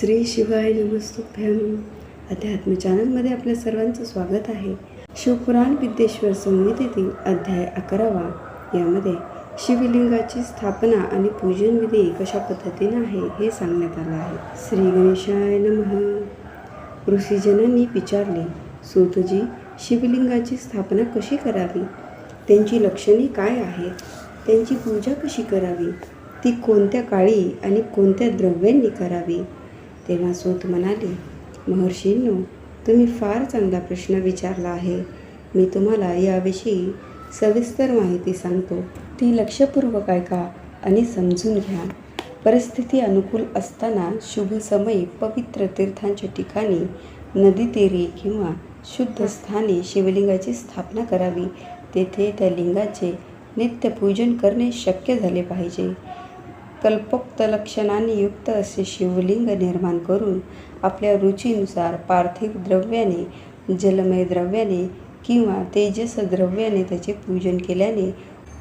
श्री शिवाय नमस्तुभ्यम अध्यात्म चॅनलमध्ये आपल्या सर्वांचं स्वागत आहे. शिवपुराण विद्येश्वर संहितेतील अध्याय अकरावा. यामध्ये शिवलिंगाची स्थापना आणि पूजन विधी कशा पद्धतीने आहे हे सांगण्यात आलं आहे. श्री गणेशाय नमः. ऋषीजनांनी विचारले सूतजी शिवलिंगाची स्थापना कशी करावी? त्यांची लक्षणे काय आहेत? त्यांची पूजा कशी करावी? ती कोणत्या काळी आणि कोणत्या द्रव्यांनी करावी? तेव्हा सूत म्हणाले महर्षींनो तुम्ही फार चांगला प्रश्न विचारला आहे. मी तुम्हाला याविषयी सविस्तर माहिती सांगतो. ती लक्षपूर्वक ऐका आणि समजून घ्या. परिस्थिती अनुकूल असताना शुभ समय पवित्र तीर्थांच्या ठिकाणी नदीतीरी किंवा शुद्ध स्थानी शिवलिंगाची स्थापना करावी. तेथे त्या लिंगाचे नित्यपूजन करणे शक्य झाले पाहिजे. कल्पोक्त लक्षणांनी युक्त असे शिवलिंग निर्माण करून आपल्या रुचीनुसार पार्थिव द्रव्याने जलमय द्रव्याने किंवा तेजस द्रव्याने त्याचे पूजन केल्याने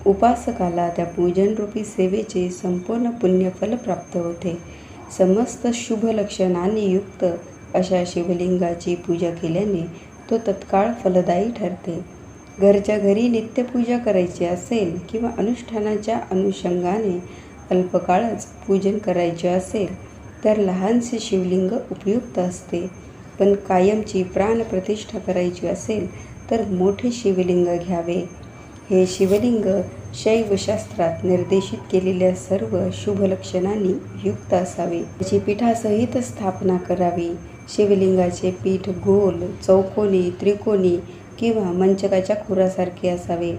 उपासकाला त्या पूजनरूपी सेवेचे संपूर्ण पुण्यफल प्राप्त होते. समस्त शुभ लक्षणांनी युक्त अशा शिवलिंगाची पूजा केल्याने तो तत्काळ फलदायी ठरते. घरच्या घरी नित्यपूजा करायची असेल किंवा अनुष्ठानाच्या अनुषंगाने अल्पकाळच पूजन करायचे असेल तर लहानसे शिवलिंग उपयुक्त असते. पण कायमची प्राणप्रतिष्ठा करायची असेल तर मोठे शिवलिंग घ्यावे. हे शिवलिंग शैवशास्त्रात निर्देशित केलेल्या सर्व शुभ लक्षणांनी युक्त असावे. त्याची पीठासहित स्थापना करावी. शिवलिंगाचे पीठ गोल चौकोनी त्रिकोणी किंवा मंचकाच्या खुरासारखे असावे.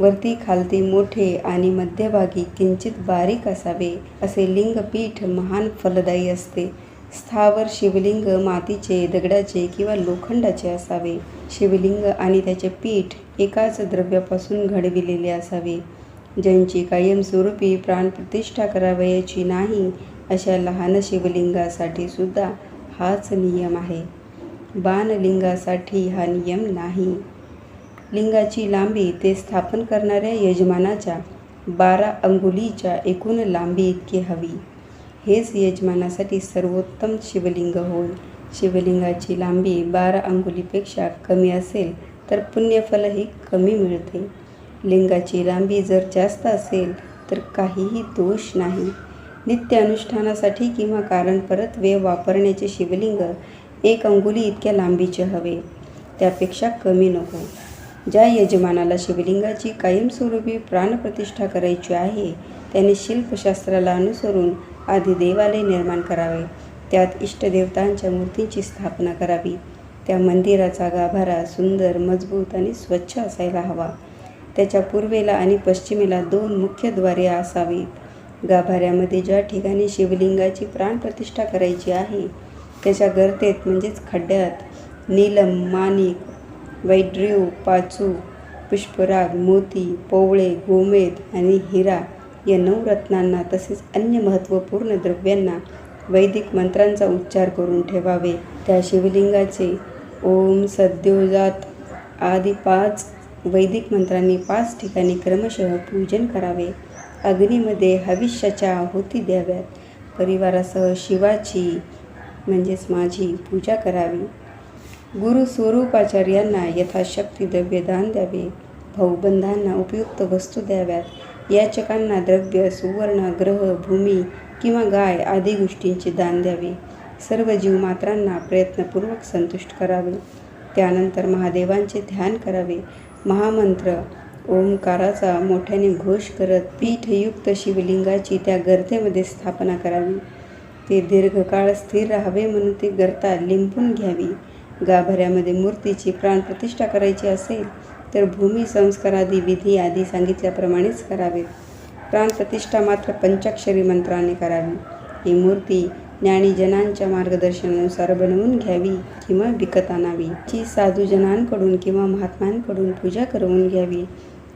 वरती खालती मोठे आणि मध्यभागी किंचित बारीक असावे असे लिंगपीठ महान फलदायी असते. स्थावर शिवलिंग मातीचे दगडाचे किंवा लोखंडाचे असावे. शिवलिंग आणि त्याचे पीठ एकाच द्रव्यापासून घडविलेले असावे. ज्यांची कायमस्वरूपी प्राणप्रतिष्ठा करावयाची नाही अशा लहान शिवलिंगासाठी सुद्धा हाच नियम आहे. बाणलिंगासाठी हा नियम नाही. लिंगाची लांबी ते स्थापन करणाऱ्या यजमानाच्या बारा अंगुलीच्या एकूण लांबी इतकी हवी. हेच यजमानासाठी सर्वोत्तम शिवलिंग होय. शिवलिंगाची लांबी बारा अंगुलीपेक्षा कमी असेल तर पुण्यफलही कमी मिळते. लिंगाची लांबी जर जास्त असेल तर काहीही दोष नाही. नित्य अनुष्ठानासाठी किंवा कारण परत वेळ वापरण्याचे शिवलिंग एक अंगुली इतक्या लांबीचे हवे. त्यापेक्षा कमी नको. ज्या यजमानाला शिवलिंगाची कायमस्वरूपी प्राणप्रतिष्ठा करायची आहे त्याने शिल्पशास्त्राला अनुसरून आधी देवालय निर्माण करावे. त्यात इष्टदेवतांच्या मूर्तींची स्थापना करावी. त्या मंदिराचा गाभारा सुंदर मजबूत आणि स्वच्छ असायला हवा. त्याच्या पूर्वेला आणि पश्चिमेला दोन मुख्यद्वारे असावीत. गाभाऱ्यामध्ये ज्या ठिकाणी शिवलिंगाची प्राणप्रतिष्ठा करायची आहे त्याच्या गर्तेत म्हणजेच खड्ड्यात नीलम माणिक वैड्रीव पाचू पुष्पराग मोती पोवळे गोमेद आणि हिरा या नऊ रत्नांना तसेच अन्य महत्त्वपूर्ण द्रव्यांना वैदिक मंत्रांचा उच्चार करून ठेवावे. त्या शिवलिंगाचे ओम सद्योजात आदी पाच वैदिक मंत्रांनी पाच ठिकाणी क्रमशः पूजन करावे. अग्नीमध्ये हविष्याच्या आहुती द्याव्यात. परिवारासह शिवाची म्हणजेच माझी पूजा करावी. गुरु स्वरूपाचार्यांना यथाशक्ती द्रव्यदान द्यावे. भाऊबंधांना उपयुक्त वस्तू द्याव्यात. याचकांना द्रव्य सुवर्ण ग्रह भूमी किंवा गाय आदी गोष्टींचे दान द्यावे. सर्व जीवमात्रांना प्रयत्नपूर्वक संतुष्ट करावे. त्यानंतर महादेवांचे ध्यान करावे. महामंत्र ओंकाराचा मोठ्याने घोष करत पीठयुक्त शिवलिंगाची त्या गर्तेमध्ये स्थापना करावी. ते दीर्घकाळ स्थिर राहावे म्हणून ती गर्ता लिंपून घ्यावी. गाभाऱ्यामध्ये मूर्तीची प्राणप्रतिष्ठा करायची असेल तर भूमी संस्कारादी विधी आदी सांगितल्याप्रमाणेच करावेत. प्राणप्रतिष्ठा मात्र पंचाक्षरी मंत्राने करावी. ही मूर्ती ज्ञानीजनांच्या मार्गदर्शनानुसार बनवून घ्यावी किंवा विकत आणावी. जी साधूजनांकडून किंवा महात्म्यांकडून पूजा करवून घ्यावी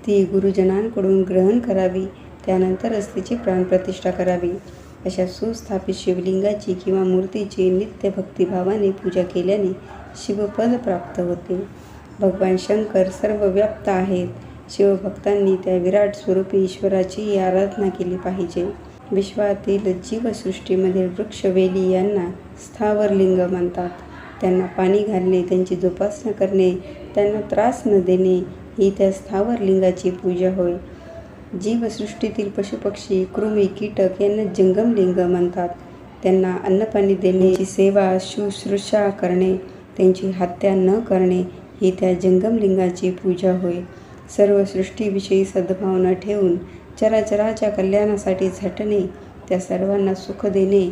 ती गुरुजनांकडून ग्रहण करावी त्यानंतरच तिची प्राणप्रतिष्ठा करावी. अशा सुस्थापित शिवलिंगाची किंवा मूर्तीची नित्य भक्तिभावाने पूजा केल्याने शिवपद प्राप्त होते. भगवान शंकर सर्व व्याप्त आहेत. शिवभक्तांनी त्या विराट स्वरूपी ईश्वराची आराधना केली पाहिजे. विश्वातील जीवसृष्टीमधील वृक्षवेली यांना स्थावर लिंग म्हणतात. त्यांना पाणी घालणे त्यांची जोपासना करणे त्यांना त्रास न देणे ही त्या स्थावर लिंगाची पूजा होय. जीवसृष्टीतील पशुपक्षी कृमी कीटक यांना जंगम लिंग म्हणतात. त्यांना अन्नपाणी देण्याची सेवा शुश्रूषा करणे त्यांची हत्या न करणे ही त्या जंगमलिंगाची पूजा होय. सर्व सृष्टीविषयी सद्भावना ठेवून चराचराच्या कल्याणासाठी झटणे त्या सर्वांना सुख देणे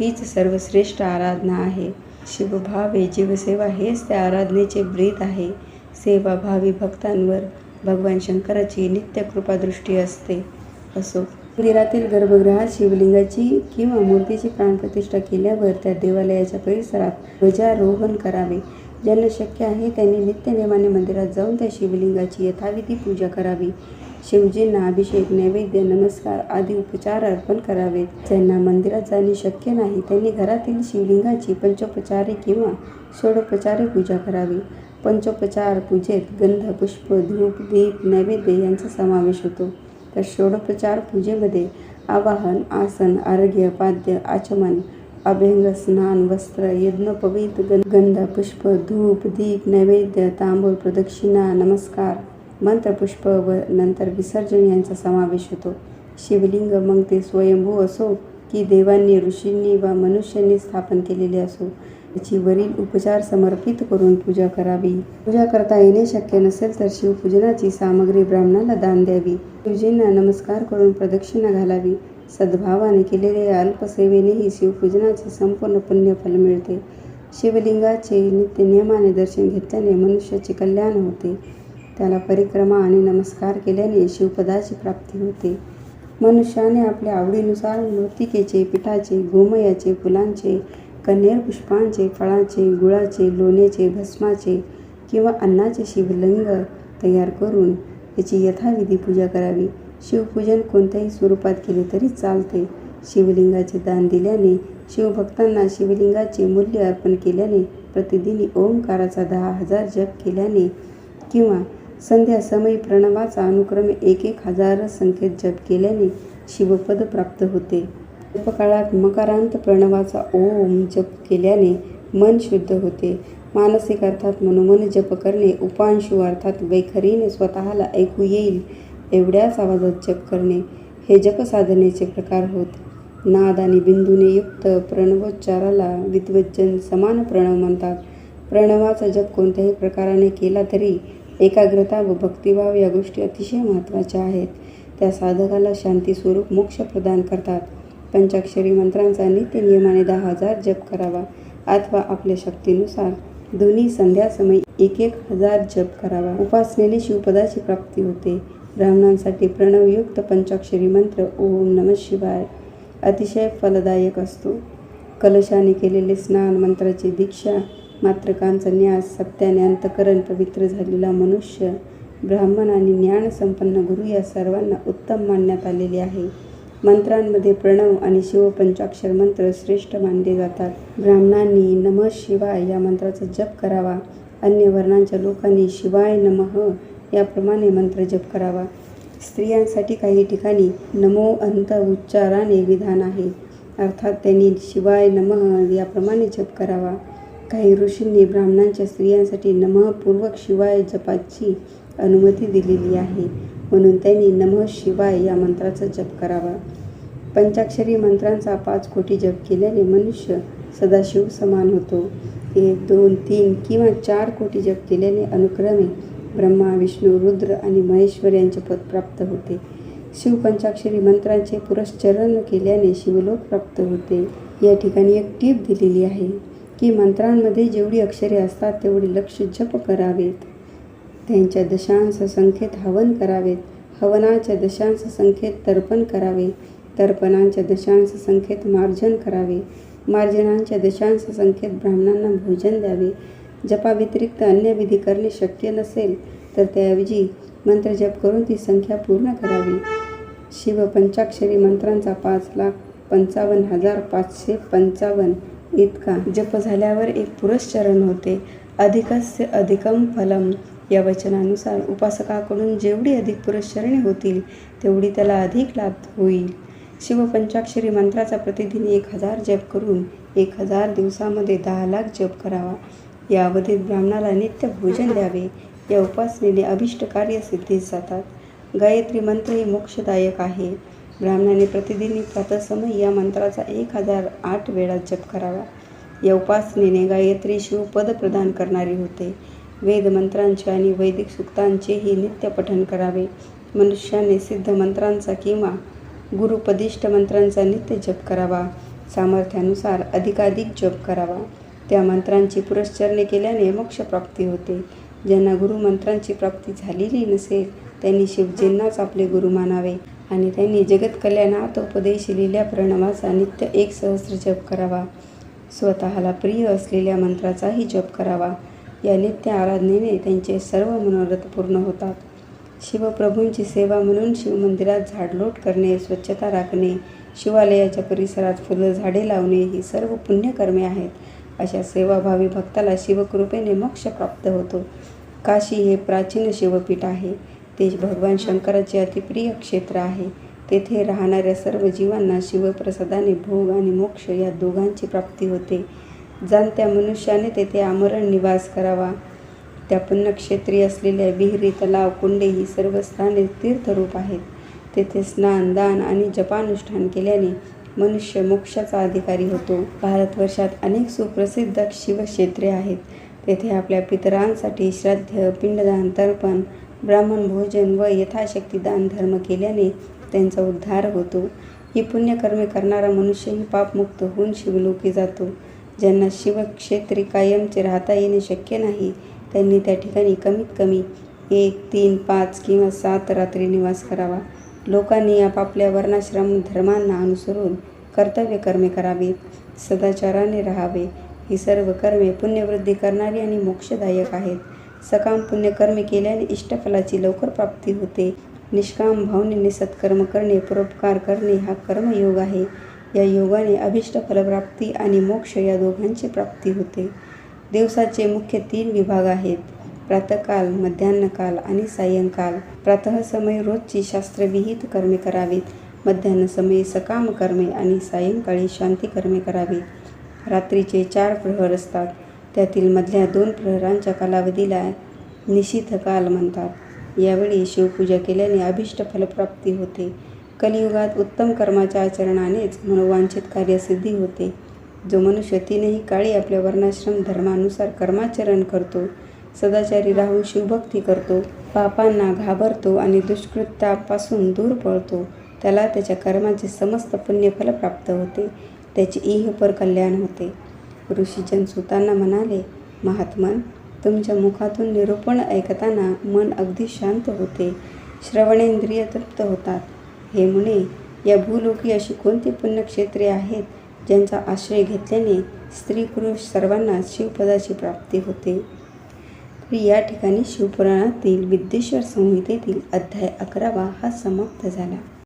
हीच सर्वश्रेष्ठ आराधना आहे. शिवभावे जीवसेवा हेच त्या आराधनेचे ब्रीत आहे. सेवाभावी भक्तांवर भगवान शंकराची नित्य कृपादृष्टी असते. असो मंदिरातील गर्भगृहात शिवलिंगाची किंवा मूर्तीची प्राणप्रतिष्ठा केल्यावर त्या देवालयाच्या परिसरात ध्वजारोहण करावे. ज्यांना शक्य आहे त्यांनी नित्यनेमाने मंदिरात जाऊन त्या शिवलिंगाची यथाविधी पूजा करावी. शिवजींना अभिषेक नैवेद्य नमस्कार आदी उपचार अर्पण करावेत. ज्यांना मंदिरात जाणे शक्य नाही त्यांनी घरातील शिवलिंगाची पंचोपचारे किंवा षोडोपचारे पूजा करावी. पंचोपचार पूजेत गंध पुष्प धूप दीप नैवेद्य यांचा समावेश होतो. तर षोडोपचार पूजेमध्ये आवाहन आसन आरोग्य पाद्य आचमन अभ्यंग स्नान वस्त्र यज्ञोपवीत गंध पुष्प धूप दीप नैवेद्य तांबूळ प्रदक्षिणा नमस्कार मंत्रपुष्प व नंतर विसर्जन यांचा समावेश होतो. शिवलिंग मग ते स्वयंभू असो की देवांनी ऋषींनी वा मनुष्यांनी स्थापन केलेले असो त्याची वरील उपचार समर्पित करून पूजा करावी. पूजा करता येणे शक्य नसेल तर शिवपूजनाची सामग्री ब्राह्मणाला दान द्यावी. शिवजींना नमस्कार करून प्रदक्षिणा घालावी. सद्भावाने केलेल्या अल्पसेवेनेही शिवपूजनाचे संपूर्ण पुण्यफल मिळते. शिवलिंगाचे नित्य नियमाने दर्शन घेतल्याने मनुष्याचे कल्याण होते. त्याला परिक्रमा आणि नमस्कार केल्याने शिवपदाची प्राप्ती होते. मनुष्याने आपल्या आवडीनुसार मृतिकेचे पिठाचे गोमयाचे फुलांचे कन्हेर पुष्पांचे फळाचे गुळाचे लोण्याचे भस्माचे किंवा अन्नाचे शिवलिंग तयार करून त्याची यथाविधी पूजा करावी. शिवपूजन कोणत्याही स्वरूपात केले तरी चालते. शिवलिंगाचे दान दिल्याने शिवभक्तांना शिवलिंगाचे मूल्य अर्पण केल्याने प्रतिदिनी ओंकाराचा दहा हजार जप केल्याने किंवा संध्या समय प्रणवाचा अनुक्रमे एक एक हजार संख्येत जप केल्याने शिवपद प्राप्त होते. अल्पकाळात मकारांत प्रणवाचा ओम जप केल्याने मन शुद्ध होते. मानसिक अर्थात मनोमन जप करणे उपांशु अर्थात वैखरीने स्वतःला ऐकू येईल एवढ्याच आवाजात जप करणे हे जपसाधनेचे प्रकार होत. नाद आणि बिंदूने युक्त प्रणवोच्चाराला विद्वज्जन समान प्रणव म्हणतात. प्रणवाचा जप कोणत्याही प्रकाराने केला तरी एकाग्रता व भक्तिभाव या गोष्टी अतिशय महत्त्वाच्या आहेत. त्या साधकाला शांती स्वरूप मोक्ष प्रदान करतात. पंचाक्षरी मंत्रांचा नित्य नियमाने दहा हजार जप करावा. अथवा आपल्या शक्तीनुसार दोन्ही संध्यासमयी एक एक हजार जप करावा. उपासनेने शिवपदाची प्राप्ती होते. ब्राह्मणांसाठी प्रणवयुक्त पंचाक्षरी मंत्र ओम नम शिवाय अतिशय फलदायक असतो. कलशाने केलेले स्नान मंत्राची दीक्षा मात्रकांचा न्यास सत्याने अंतकरण पवित्र झालेला मनुष्य ब्राह्मण आणि ज्ञानसंपन्न गुरु या सर्वांना उत्तम मानण्यात आलेले आहे. मंत्रांमध्ये प्रणव आणि शिवपंचाक्षर मंत्र श्रेष्ठ मानले जातात. ब्राह्मणांनी नम शिवाय या मंत्राचा जप करावा. अन्य वर्णांच्या लोकांनी शिवाय नमः याप्रमाणे मंत्र जप करावा. स्त्रियांसाठी काही ठिकाणी नमो अंत उच्चाराने विधान आहे. अर्थात त्यांनी शिवाय नमः याप्रमाणे जप करावा. काही ऋषींनी ब्राह्मणांच्या स्त्रियांसाठी नमःपूर्वक शिवाय जपाची अनुमती दिलेली आहे. म्हणून त्यांनी नमः शिवाय या मंत्राचा जप करावा. पंचाक्षरी मंत्रांचा पाच कोटी जप केल्याने मनुष्य सदाशिव समान होतो. एक दोन तीन किंवा चार कोटी जप केल्याने अनुक्रमे ब्रह्मा विष्णू रुद्र आणि महेश्वर यांचे पद प्राप्त होते. शिवपंचाक्षरी मंत्रांचे पुरश्चरण केल्याने शिवलोक प्राप्त होते. या ठिकाणी एक टीप दिलेली आहे की मंत्रांमध्ये जेवढी अक्षरे असतात तेवढे लक्ष जप करावेत. त्यांच्या दशांश संख्येत हवन करावेत. हवनाच्या दशांश संख्येत तर्पण करावे. तर्पणांच्या दशांश संख्येत मार्जन करावे. मार्जनांच्या दशांश संख्येत ब्राह्मणांना भोजन द्यावे. जपाव्यतिरिक्त अन्य विधी करणे शक्य नसेल तर त्याऐवजी मंत्रजप करून ती संख्या पूर्ण करावी. शिव पंचाक्षरी मंत्रांचा पाच लाख पंचावन्न हजार पाचशे पंचावन्न इतका. जप झाल्यावर एक पुरस्चरण होते. अधिकस्य अधिकम फलम. या वचनानुसार उपासकाकडून जेवढी अधिक पुरस्चरणे होतील तेवढी त्याला अधिक लाभ होईल. शिवपंचाक्षरी मंत्राचा प्रतिदिन एक हजार जप करून एक हजार दिवसामध्ये दहा लाख जप करावा. या अवधीत ब्राह्मणाला नित्य भोजन द्यावे. या उपासनेने अभिष्ट कार्य सिद्धीस जातात. गायत्री मंत्र हे मोक्षदायक आहे. ब्राह्मणाने प्रतिदिन प्रातःसमय या मंत्राचा एक हजार आठ वेळा जप करावा. या उपासनेने गायत्री शिवपद प्रदान करणारी होते. वेदमंत्रांचे आणि वैदिक सूक्तांचेही नित्य पठण करावे. मनुष्याने सिद्ध मंत्रांचा किंवा गुरुपदिष्ट मंत्रांचा नित्य जप करावा. सामर्थ्यानुसार अधिकाधिक जप करावा. त्या मंत्रांची पुरश्चरणे केल्याने मोक्षप्राप्ती होते. ज्यांना गुरुमंत्रांची प्राप्ती झालेली नसेल त्यांनी शिवजींनाच आपले गुरु मानावे आणि त्यांनी जगत कल्याणात उपदेश लिहिल्या प्रणवाचा नित्य एक सहस्र जप करावा. स्वतःला प्रिय असलेल्या मंत्राचाही जप करावा. या नित्य आराधनेने त्यांचे सर्व मनोरथ पूर्ण होतात. शिवप्रभूंची सेवा म्हणून शिवमंदिरात झाडलोट करणे स्वच्छता राखणे शिवालयाच्या परिसरात फुलं झाडे लावणे ही सर्व पुण्यकर्मे आहेत. अशा सेवाभावी भक्ताला शिवकृपेने मोक्ष प्राप्त होतो. काशी हे प्राचीन शिवपीठ आहे. ते भगवान शंकराचे अतिप्रिय क्षेत्र आहे. तेथे राहणाऱ्या सर्व जीवांना शिवप्रसादाने भोग आणि मोक्ष या दोघांची प्राप्ती होते. जाणत्या मनुष्याने तेथे आमरण निवास करावा. त्या पुण्यक्षेत्री असलेल्या विहिरी तलाव कुंडे ही सर्व स्थाने तीर्थरूप आहेत. तेथे स्नान दान आणि जपानुष्ठान केल्याने मनुष्य मोक्षाचा अधिकारी होतो. भारतवर्षात अनेक सुप्रसिद्ध शिवक्षेत्रे आहेत. तेथे आपल्या पितरांसाठी श्राद्ध पिंडदान तर्पण ब्राह्मण भोजन व यथाशक्ती दान धर्म केल्याने त्यांचा उद्धार होतो. ही पुण्यकर्मे करणारा मनुष्यही पापमुक्त होऊन शिवलोकी जातो. ज्यांना शिवक्षेत्री कायमचे राहता येणे शक्य नाही त्यांनी त्या ठिकाणी कमीत कमी एक तीन पाच किंवा सात रात्री निवास करावा. लोकांनी आपापल्या वर्णाश्रम धर्मांना अनुसरून कर्तव्य कर्मे करावीत सदाचाराने राहावे. ही सर्व कर्मे पुण्यवृद्धी करणारी आणि मोक्षदायक आहेत. सकाम पुण्यकर्मे केल्याने इष्टफलाची लवकर प्राप्ती होते. निष्काम भावनेने सत्कर्म करणे परोपकार करणे हा कर्मयोग आहे. या योगाने अभिष्ट फलप्राप्ती आणि मोक्ष या दोघांची प्राप्ती होते. दिवसाचे मुख्य तीन विभाग आहेत. प्रातःकाल मध्यान्हकाल आणि सायंकाल. प्रातः समय रोजची शास्त्रविहित कर्मे करावीत. मध्यान्ह सकाम कर्मे आणि सायंकाळी शांती कर्मे करावीत. रात्रीचे चार प्रहर असतात. त्यातील मधल्या दोन प्रहरांच्या कालावधीला निशिथ काल म्हणतात. यावेळी शिवपूजा केल्याने अभिष्ट फलप्राप्ती होते. कलियुगात उत्तम कर्माच्या आचरणानेच मनोवांछित कार्यसिद्धी होते. जो मनुष्य तीनही काळी आपल्या वर्णाश्रम धर्मानुसार कर्माचरण करतो सदाचारी राहून शिवभक्ती करतो पापांना घाबरतो आणि दुष्कृत्यापासून दूर पळतो त्याला त्याच्या कर्माचे समस्त पुण्यफल प्राप्त होते त्याचे इहपर कल्याण होते. ऋषीजन सुतांना म्हणाले महात्मन तुमच्या मुखातून निरूपण ऐकताना मन अगदी शांत होते श्रवणेंद्रिय तृप्त होतात. हे मुने या भूलोकी अशी कोणती पुण्यक्षेत्रे आहेत ज्यांचा आश्रय घेतल्याने स्त्री पुरुष सर्वांना शिवपदाची प्राप्ती होते. तर या ठिकाणी शिवपुराणातील विद्येश्वर संहितेतील अध्याय अकरावा हा समाप्त झाला.